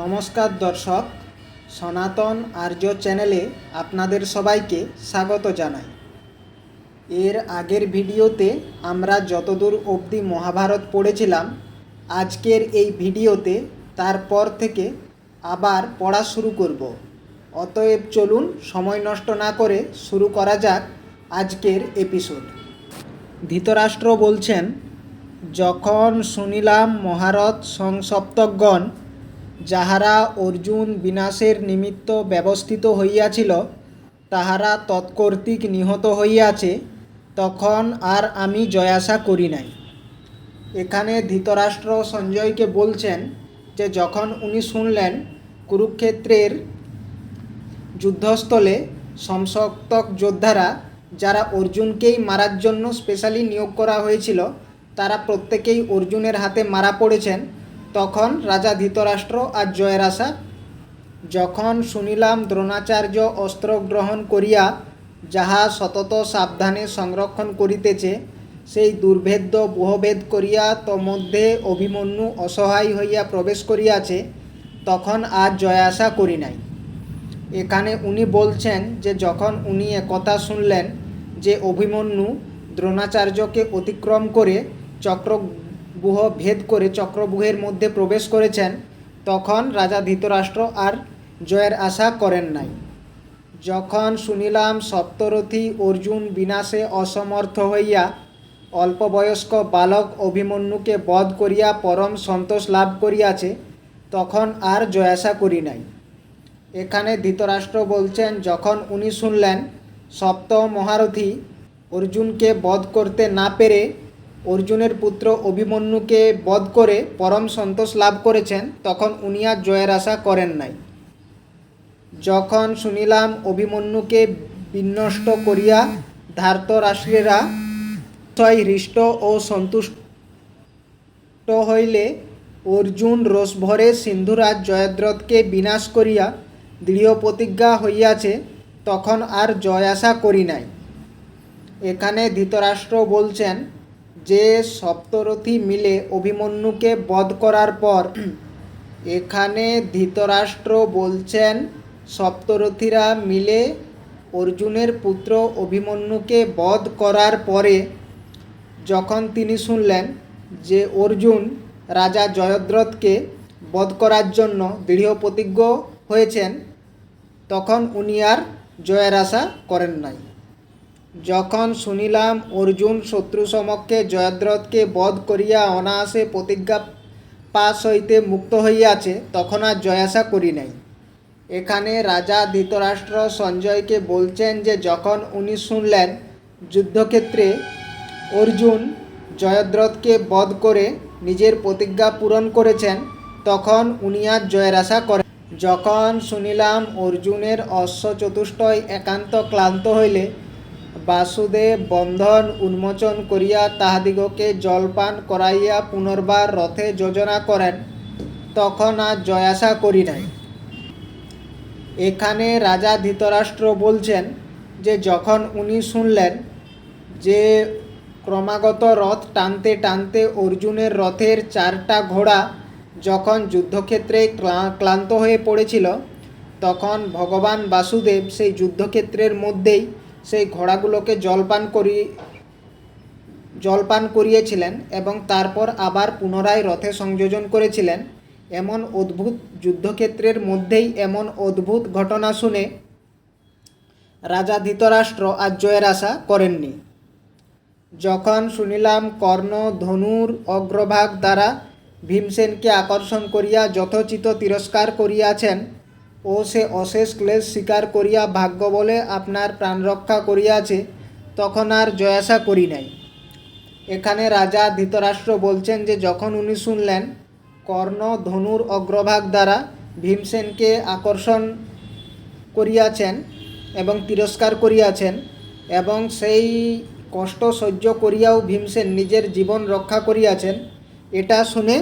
নমস্কার দর্শক, সনাতন আর্য চ্যানেলে আপনাদের সবাইকে স্বাগত জানাই। এর আগের ভিডিওতে আমরা যতদূর অবধি মহাভারত পড়েছিলাম, আজকের এই ভিডিওতে তারপর থেকে আবার পড়া শুরু করব। অতএব চলুন সময় নষ্ট না করে শুরু করা যাক আজকের এপিসোড। ধৃতরাষ্ট্র বলছেন যখন শুনিলাম মহারথ সংসপ্তগণ যাহারা অর্জুন বিনাশের নিমিত্ত ব্যবস্থিত হইয়াছিল, তাহারা তৎকর্তৃক নিহত হইয়াছে, তখন আর আমি জয়াশা করি নাই। এখানে ধৃতরাষ্ট্র সঞ্জয়কে বলছেন যে, যখন উনি শুনলেন কুরুক্ষেত্রের যুদ্ধস্থলে সমসপ্তক যোদ্ধারা, যারা অর্জুনকেই মারার জন্য স্পেশালি নিয়োগ করা হয়েছিল প্রত্যেকেই অর্জুনের হাতে মারা পড়েছেন, তখন রাজা ধৃতরাষ্ট্র আর জয়ের আশা যখন শুনিলাম দ্রোণাচার্য অস্ত্র গ্রহণ করিয়া যাহা সতত সাবধানে সংরক্ষণ করিতেছে, সেই দুর্ভেদ্য বহভেদ করিয়া তমধ্যে অভিমন্যু অসহায় হইয়া প্রবেশ করিয়াছে, তখন আর জয় আশা করি নাই। এখানে উনি বলছেন যে যখন উনি একথা শুনলেন যে অভিমন্যু দ্রোণাচার্যকে অতিক্রম করে চক্রবুহ ভেদ করে চক্রবুহের মধ্যে প্রবেশ করেছেন, তখন রাজা ধৃতরাষ্ট্র আর জয়ের আশা করেন নাই। যখন শুনিলাম সপ্তরথী অর্জুন বিনাশে অসমর্থ হইয়া অল্প বয়স্ক বালক অভিমন্যুকে বধ করিয়া পরম সন্তোষ লাভ করিয়াছে, তখন আর জয়াশা করি নাই। এখানে ধৃতরাষ্ট্র বলছেন, যখন উনি শুনলেন সপ্ত মহারথী অর্জুনকে বধ করতে না পেরে অর্জুনের পুত্র অভিমন্যুকে বধ করে পরম সন্তোষ লাভ করেছেন, তখন উনি আর জয়ের আশা করেন নাই। যখন শুনিলাম অভিমন্যুকে বিনষ্ট করিয়া ধার্তরাষ্ট্রেরা ছয় হৃষ্ট ও সন্তুষ্ট হইলে অর্জুন রোষভরে সিন্ধুরাজ জয়দ্রথকে বিনাশ করিয়া দৃঢ় প্রতিজ্ঞা হইয়াছে, তখন আর জয় আশা করি নাই। এখানে ধৃতরাষ্ট্র বলছেন যে সপ্তরথী মিলে অভিমন্যুকে বধ করার পর এখানে ধৃতরাষ্ট্র বলছেন, সপ্তরথীরা মিলে অর্জুনের পুত্র অভিমন্যুকে বধ করার পরে যখন তিনি শুনলেন যে অর্জুন রাজা জয়দ্রথকে বধ করার জন্য দৃঢ় প্রতিজ্ঞ হয়েছেন, তখন উনি আর জয়ের আশা করেন নাই। যখন শুনিলাম অর্জুন শত্রু সমক্ষে জয়দ্রথকে বধ করিয়া অনায়াসে প্রতিজ্ঞা পাশ হইতে মুক্ত হইয়াছে, তখন আর জয়াশা করি নাই। এখানে রাজা ধৃতরাষ্ট্র সঞ্জয়কে বলছেন যে, যখন উনি শুনলেন যুদ্ধক্ষেত্রে অর্জুন জয়দ্রথকে বধ করে নিজের প্রতিজ্ঞা পূরণ করেছেন, তখন উনি আর জয়ের আশা করেন যখন শুনিলাম অর্জুনের অশ্ব চতুষ্টয় একান্ত ক্লান্ত হইলে বাসুদেব বন্ধন উন্মোচন করিয়া তাহাদিগকে জলপান করাইয়া পুনর্বার রথে যোজনা করেন, তখন আর জয়াশা করি নাই। এখানে রাজা ধৃতরাষ্ট্র বলছেন যে, যখন উনি শুনলেন যে ক্রমাগত রথ টানতে টানতে অর্জুনের রথের চারটা ঘোড়া যখন যুদ্ধক্ষেত্রে ক্লান্ত হয়ে পড়েছিল, তখন ভগবান বাসুদেব সেই যুদ্ধক্ষেত্রের মধ্যেই সেই ঘোড়াগুলোকে জলপান করি, জলপান করিয়েছিলেন এবং তারপর আবার পুনরায় রথে সংযোজন করেছিলেন। এমন অদ্ভুত যুদ্ধক্ষেত্রের মধ্যেই এমন অদ্ভুত ঘটনা শুনে রাজা ধৃতরাষ্ট্র আর জয়ের আশা করেননি। যখন শুনিলাম কর্ণ, ধনুর, অগ্রভাগ দ্বারা ভীমসেনকে আকর্ষণ করিয়া যথোচিত তিরস্কার করিয়াছেন ও সে অশেষ ক্লেশ স্বীকার করিয়া ভাগ্য বলে আপনার প্রাণ রক্ষা করিয়াছে, তখন আর জয়াশা করি নাই। এখানে রাজা ধৃতরাষ্ট্র বলছেন যে, যখন উনি শুনলেন কর্ণ ধনুর অগ্রভাগ দ্বারা ভীমসেনকে আকর্ষণ করিয়াছেন এবং তিরস্কার করিয়াছেন এবং সেই কষ্ট সহ্য করিয়াও ভীমসেন নিজের জীবন রক্ষা করিয়াছেন, এটা শুনে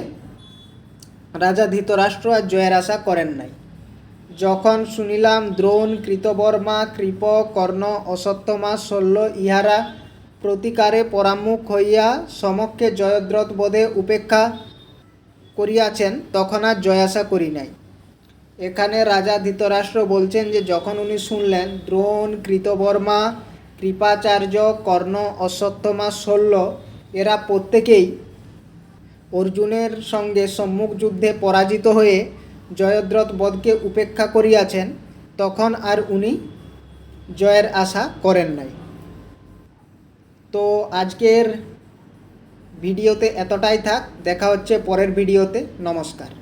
রাজা ধৃতরাষ্ট্র আর জয়ের আশা করেন নাই। যখন শুনিলাম দ্রোণ, কৃতবর্মা, কৃপ, কর্ণ অসত্যমা শল্য ইহারা প্রতিকারে পরামুখ হইয়া সমক্ষে জয়দ্রথ বোধে উপেক্ষা করিয়াছেন, তখন আর জয়াসা করি নাই। এখানে রাজা ধৃতরাষ্ট্র বলছেন যে, যখন উনি শুনলেন, দ্রোণ, কৃতবর্মা, কৃপাচার্য, কর্ণ, অশ্বত্থমা শল্য এরা প্রত্যেকেই অর্জুনের সঙ্গে সম্মুখ যুদ্ধে পরাজিত হয়ে জয়দ্রথ বধকে উপেক্ষা করিয়াছেন, তখন আর উনি জয়ের আশা করেন নাই। তো আজকের ভিডিওতে এতটাই থাক, দেখা হচ্ছে পরের ভিডিওতে। নমস্কার।